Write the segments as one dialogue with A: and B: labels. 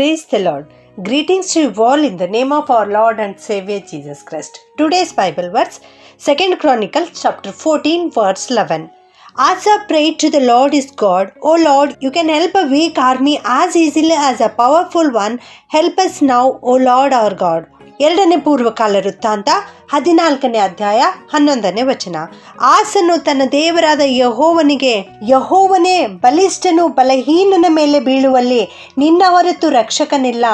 A: Praise the Lord. Greetings to you all in the name of our Lord and Savior Jesus Christ. Today's Bible verse, 2nd Chronicles chapter 14, verse 11. Asa prayed to the Lord his God, O Lord, you can help a weak army as easily as a powerful one. Help us now, O Lord our God. ಎರಡನೇ ಪೂರ್ವಕಾಲ ವೃತ್ತಾಂತ, ಹದಿನಾಲ್ಕನೇ ಅಧ್ಯಾಯ, ಹನ್ನೊಂದನೇ ವಚನ. ಆಸನು ತನ್ನ ದೇವರಾದ ಯಹೋವನಿಗೆ, ಯಹೋವನೇ ಬಲಿಷ್ಠನು ಬಲಹೀನನ ಮೇಲೆ ಬೀಳುವಲ್ಲಿ ನಿನ್ನ ಹೊರತು ರಕ್ಷಕನಿಲ್ಲ.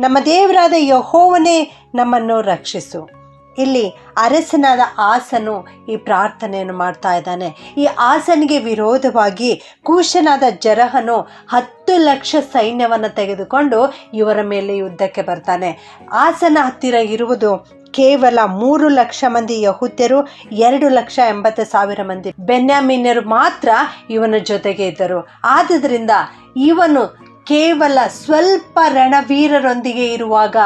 A: ನಮ್ಮ ದೇವರಾದ ಯಹೋವನೇ ನಮ್ಮನ್ನು ರಕ್ಷಿಸು. ಇಲ್ಲಿ ಅರಸನಾದ ಆಸನು ಈ ಪ್ರಾರ್ಥನೆಯನ್ನು ಮಾಡ್ತಾ ಇದ್ದಾನೆ. ಈ ಆಸನಿಗೆ ವಿರೋಧವಾಗಿ ಕೂಶನಾದ ಜರಹನು ಹತ್ತು ಲಕ್ಷ ಸೈನ್ಯವನ್ನು ತೆಗೆದುಕೊಂಡು ಇವರ ಮೇಲೆ ಯುದ್ಧಕ್ಕೆ ಬರ್ತಾನೆ. ಆಸನ ಹತ್ತಿರ ಇರುವುದು ಕೇವಲ ಮೂರು ಲಕ್ಷ ಮಂದಿ ಯಹುದ್ಯರು, ಎರಡು ಲಕ್ಷ ಎಂಬತ್ತು ಸಾವಿರ ಮಂದಿ ಬೆನ್ಯಾಮೀನ್ಯರು ಮಾತ್ರ ಇವನ ಜೊತೆಗೆ ಇದ್ದರು. ಆದ್ದರಿಂದ ಇವನು ಕೇವಲ ಸ್ವಲ್ಪ ರಣವೀರರೊಂದಿಗೆ ಇರುವಾಗ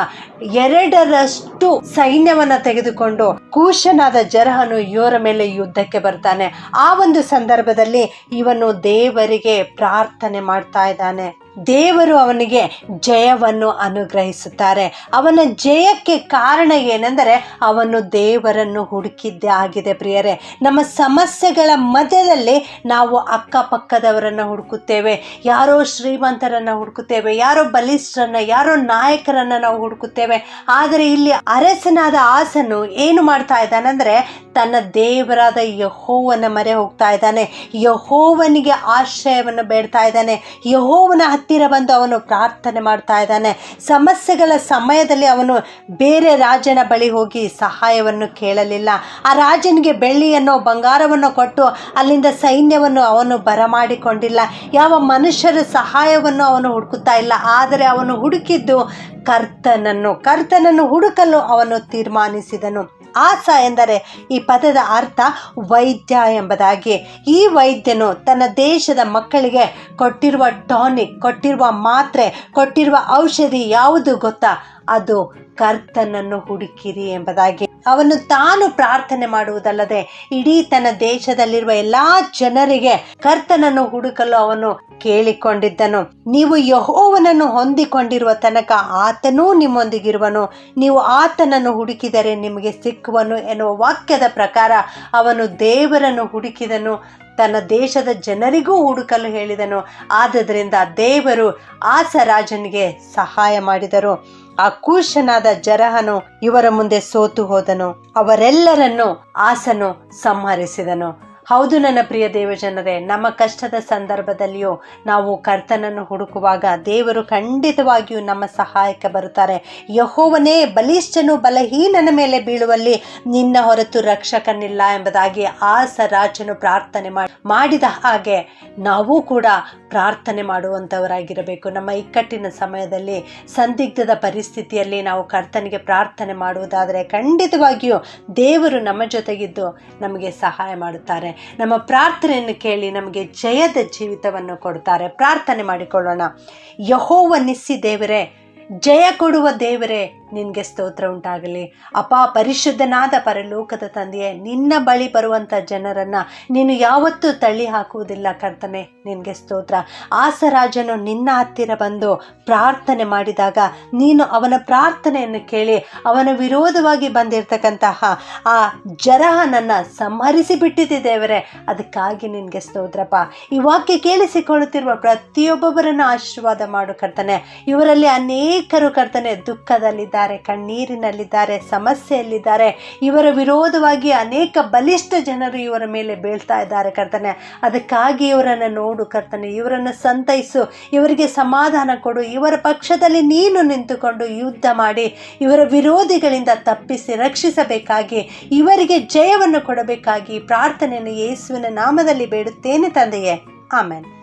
A: ಎರಡರಷ್ಟು ಸೈನ್ಯವನ್ನು ತೆಗೆದುಕೊಂಡು ಕೂಶನಾದ ಜರಹನು ಇವರ ಮೇಲೆ ಯುದ್ಧಕ್ಕೆ ಬರ್ತಾನೆ. ಆ ಒಂದು ಸಂದರ್ಭದಲ್ಲಿ ಇವನು ದೇವರಿಗೆ ಪ್ರಾರ್ಥನೆ ಮಾಡ್ತಾ ಇದ್ದಾನೆ. ದೇವರು ಅವನಿಗೆ ಜಯವನ್ನು ಅನುಗ್ರಹಿಸುತ್ತಾರೆ. ಅವನ ಜಯಕ್ಕೆ ಕಾರಣ ಏನೆಂದರೆ ಅವನು ದೇವರನ್ನು ಹುಡುಕಿದ್ದೇ ಆಗಿದೆ ಪ್ರಿಯರೇ. ನಮ್ಮ ಸಮಸ್ಯೆಗಳ ಮಧ್ಯದಲ್ಲಿ ನಾವು ಅಕ್ಕಪಕ್ಕದವರನ್ನು ಹುಡುಕುತ್ತೇವೆ. ಯಾರೋ ಶ್ರೀಮಂತರನ್ನು ಹುಡುಕುತ್ತೇವೆ, ಯಾರೋ ಬಲಿಷ್ಠರನ್ನ, ಯಾರೋ ನಾಯಕರನ್ನು ನಾವು ಹುಡುಕುತ್ತೇವೆ. ಆದರೆ ಇಲ್ಲಿ ಅರಸನಾದ ಆಸನು ಏನು ಮಾಡ್ತಾ ಇದ್ದಾನೆಂದರೆ ತನ್ನ ದೇವರಾದ ಯಹೋವನ ಮರೆ ಹೋಗ್ತಾ ಇದ್ದಾನೆ. ಯಹೋವನಿಗೆ ಆಶ್ರಯವನ್ನು ಬೇಡ್ತಾ ಇದ್ದಾನೆ. ಯಹೋವನ ಹತ್ತಿರ ಬಂದು ಅವನು ಪ್ರಾರ್ಥನೆ ಮಾಡ್ತಾ ಇದ್ದಾನೆ. ಸಮಸ್ಯೆಗಳ ಸಮಯದಲ್ಲಿ ಅವನು ಬೇರೆ ರಾಜನ ಬಳಿ ಹೋಗಿ ಸಹಾಯವನ್ನು ಕೇಳಲಿಲ್ಲ. ಆ ರಾಜನಿಗೆ ಬೆಳ್ಳಿಯನ್ನು ಬಂಗಾರವನ್ನು ಕೊಟ್ಟು ಅಲ್ಲಿಂದ ಸೈನ್ಯವನ್ನು ಅವನು ಬರಮಾಡಿಕೊಂಡಿಲ್ಲ. ಯಾವ ಮನುಷ್ಯರ ಸಹಾಯವನ್ನು ಅವನು ಹುಡುಕುತ್ತಾ ಇಲ್ಲ. ಆದರೆ ಅವನು ಹುಡುಕಿದ್ದು ಕರ್ತನನ್ನು ಕರ್ತನನ್ನು ಹುಡುಕಲು ಅವನು ತೀರ್ಮಾನಿಸಿದನು. ಆಸ ಎಂದರೆ ಈ ಪದದ ಅರ್ಥ ವೈದ್ಯ ಎಂಬುದಾಗಿ. ಈ ವೈದ್ಯನು ತನ್ನ ದೇಶದ ಮಕ್ಕಳಿಗೆ ಕೊಟ್ಟಿರುವ ಟಾನಿಕ್, ಕೊಟ್ಟಿರುವ ಮಾತ್ರೆ, ಕೊಟ್ಟಿರುವ ಔಷಧಿ ಯಾವುದು ಗೊತ್ತಾ? ಅದು ಕರ್ತನನ್ನು ಹುಡುಕಿರಿ ಎಂಬುದಾಗಿ. ಅವನು ತಾನು ಪ್ರಾರ್ಥನೆ ಮಾಡುವುದಲ್ಲದೆ ಇಡೀ ತನ್ನ ದೇಶದಲ್ಲಿರುವ ಎಲ್ಲಾ ಜನರಿಗೆ ಕರ್ತನನ್ನು ಹುಡುಕಲು ಅವನು ಕೇಳಿಕೊಂಡಿದ್ದನು. ನೀವು ಯಹೋವನನ್ನು ಹೊಂದಿಕೊಂಡಿರುವ ತನಕ ಆತನೂ ನಿಮ್ಮೊಂದಿಗಿರುವನು. ನೀವು ಆತನನ್ನು ಹುಡುಕಿದರೆ ನಿಮಗೆ ಸಿಕ್ಕುವನು ಎನ್ನುವ ವಾಕ್ಯದ ಪ್ರಕಾರ ಅವನು ದೇವರನ್ನು ಹುಡುಕಿದನು. ತನ್ನ ದೇಶದ ಜನರಿಗೂ ಹುಡುಕಲು ಹೇಳಿದನು. ಆದ್ದರಿಂದ ದೇವರು ಆಸ ರಾಜನಿಗೆ ಸಹಾಯ ಮಾಡಿದರು. ಆ ಕೂಶನಾದ ಜರಹನು ಇವರ ಮುಂದೆ ಸೋತು ಹೋದನು. ಅವರೆಲ್ಲರನ್ನು ಆಸನು ಸಂಹರಿಸಿದನು. ಹೌದು ನನ್ನ ಪ್ರಿಯ ದೇವಜನರೇ, ನಮ್ಮ ಕಷ್ಟದ ಸಂದರ್ಭದಲ್ಲಿಯೂ ನಾವು ಕರ್ತನನ್ನು ಹುಡುಕುವಾಗ ದೇವರು ಖಂಡಿತವಾಗಿಯೂ ನಮ್ಮ ಸಹಾಯಕ್ಕೆ ಬರುತ್ತಾರೆ. ಯಹೋವನೇ, ಬಲಿಷ್ಠನು ಬಲಹೀನನ ಮೇಲೆ ಬೀಳುವಲ್ಲಿ ನಿನ್ನ ಹೊರತು ರಕ್ಷಕನಿಲ್ಲ ಎಂಬುದಾಗಿ ಆಸ ರಾಜನು ಪ್ರಾರ್ಥನೆ ಮಾಡಿದ ಹಾಗೆ ನಾವು ಕೂಡ ಪ್ರಾರ್ಥನೆ ಮಾಡುವಂಥವರಾಗಿರಬೇಕು ನಮ್ಮ ಇಕ್ಕಟ್ಟಿನ ಸಮಯದಲ್ಲಿ, ಸಂದಿಗ್ಧದ ಪರಿಸ್ಥಿತಿಯಲ್ಲಿ ನಾವು ಕರ್ತನಿಗೆ ಪ್ರಾರ್ಥನೆ ಮಾಡುವುದಾದರೆ ಖಂಡಿತವಾಗಿಯೂ ದೇವರು ನಮ್ಮ ಜೊತೆಗಿದ್ದು ನಮಗೆ ಸಹಾಯ ಮಾಡುತ್ತಾರೆ. ನಮ್ಮ ಪ್ರಾರ್ಥನೆಯನ್ನು ಕೇಳಿ ನಮಗೆ ಜಯದ ಜೀವಿತವನ್ನು ಕೊಡ್ತಾರೆ. ಪ್ರಾರ್ಥನೆ ಮಾಡಿಕೊಳ್ಳೋಣ. ಯಹೋವನಿಸಿ ದೇವರೇ ಜಯ ಕೊಡುವ ದೇವರೇ ನಿನಗೆ ಸ್ತೋತ್ರ ಉಂಟಾಗಲಿ. ಅಪ ಪರಿಶುದ್ಧನಾದ ಪರಲೋಕದ ತಂದೆಯೇ, ನಿನ್ನ ಬಳಿ ಬರುವಂಥ ಜನರನ್ನು ನೀನು ಯಾವತ್ತೂ ತಳ್ಳಿ ಹಾಕುವುದಿಲ್ಲ ಕರ್ತನೆ, ನಿನಗೆ ಸ್ತೋತ್ರ. ಆಸರಾಜನು ನಿನ್ನ ಹತ್ತಿರ ಬಂದು ಪ್ರಾರ್ಥನೆ ಮಾಡಿದಾಗ ನೀನು ಅವನ ಪ್ರಾರ್ಥನೆಯನ್ನು ಕೇಳಿ ಅವನ ವಿರೋಧವಾಗಿ ಬಂದಿರತಕ್ಕಂತಹ ಆ ಜರಹನನ್ನು ಸಂಹರಿಸಿ ಬಿಟ್ಟಿದೆ ದೇವರೇ, ಅದಕ್ಕಾಗಿ ನಿನಗೆ ಸ್ತೋತ್ರಪ್ಪ. ಈ ವಾಕ್ಯ ಕೇಳಿಸಿಕೊಳ್ಳುತ್ತಿರುವ ಪ್ರತಿಯೊಬ್ಬೊಬ್ಬರನ್ನು ಆಶೀರ್ವಾದ ಮಾಡು ಕರ್ತನೆ. ಇವರಲ್ಲಿ ಅನೇಕರು ಕರ್ತನೆ ದುಃಖದಲ್ಲಿದ್ದಾರೆ ಕಣ್ಣೀರಿನಲ್ಲಿದ್ದಾರೆ, ಸಮಸ್ಯೆಯಲ್ಲಿದ್ದಾರೆ. ಇವರ ವಿರೋಧವಾಗಿ ಅನೇಕ ಬಲಿಷ್ಠ ಜನರು ಇವರ ಮೇಲೆ ಬೀಳ್ತಾ ಇದ್ದಾರೆ ಕರ್ತನೆ. ಅದಕ್ಕಾಗಿ ಇವರನ್ನು ನೋಡು ಕರ್ತನೆ, ಇವರನ್ನು ಸಂತೈಸು, ಇವರಿಗೆ ಸಮಾಧಾನ ಕೊಡು, ಇವರ ಪಕ್ಷದಲ್ಲಿ ನೀನು ನಿಂತುಕೊಂಡು ಯುದ್ಧ ಮಾಡಿ, ಇವರ ವಿರೋಧಿಗಳಿಂದ ತಪ್ಪಿಸಿ, ರಕ್ಷಿಸಬೇಕಾಗಿ, ಇವರಿಗೆ ಜಯವನ್ನು ಕೊಡಬೇಕಾಗಿ ಪ್ರಾರ್ಥನೆಯನ್ನು ಯೇಸುವಿನ ನಾಮದಲ್ಲಿ ಬೇಡುತ್ತೇನೆ ತಂದೆಯೇ. ಆಮೇಲೆ